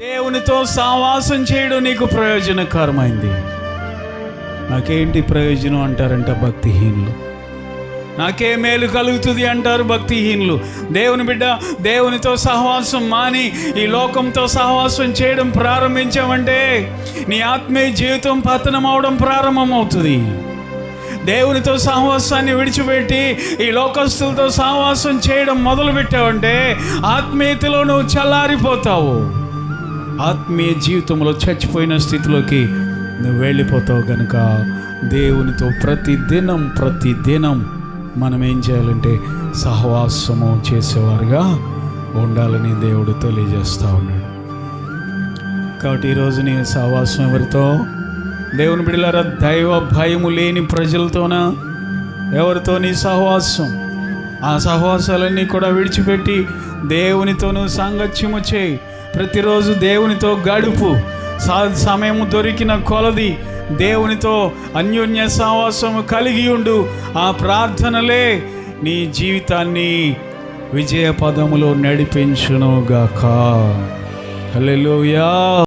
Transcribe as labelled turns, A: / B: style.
A: దేవునితో సావాసం చేయడం నీకు ప్రయోజనకరమైంది. నాకేంటి ప్రయోజనం అంటారంట భక్తిహీనులు. నాకే మేలు కలుగుతుంది అంటారు భక్తిహీనులు. దేవుని బిడ్డ దేవునితో సహవాసం మాని ఈ లోకంతో సహవాసం చేయడం ప్రారంభించామంటే నీ ఆత్మీయ జీవితం పతనం అవడం ప్రారంభమవుతుంది. దేవునితో సహవాసాన్ని విడిచిపెట్టి ఈ లోకస్తులతో సహవాసం చేయడం మొదలు పెట్టావంటే ఆత్మీయతలో నువ్వు చల్లారిపోతావు. ఆత్మీయ జీవితంలో చచ్చిపోయిన స్థితిలోకి నువ్వు వెళ్ళిపోతావు కనుక దేవునితో ప్రతి దినం ప్రతి దినం మనం ఏం చేయాలంటే సహవాసము చేసేవారుగా ఉండాలని దేవుడు తెలియజేస్తూ ఉన్నాడు. కాబట్టి ఈరోజు నీ సహవాసం ఎవరితో? దేవుని బిడ్డలారా దైవ భయము లేని ప్రజలతోనా? ఎవరితో నీ సహవాసం? ఆ సహవాసాలన్నీ కూడా విడిచిపెట్టి దేవునితోనూ సాంగత్యము చేయి. ప్రతిరోజు దేవునితో గడుపు. సా సమయం దొరికిన కొలది దేవునితో అన్యోన్య సహవాసము కలిగి ఉండు. ఆ ప్రార్థనలే నీ జీవితాన్ని విజయ పదములో నడిపించునుగాక. హల్లెలూయా.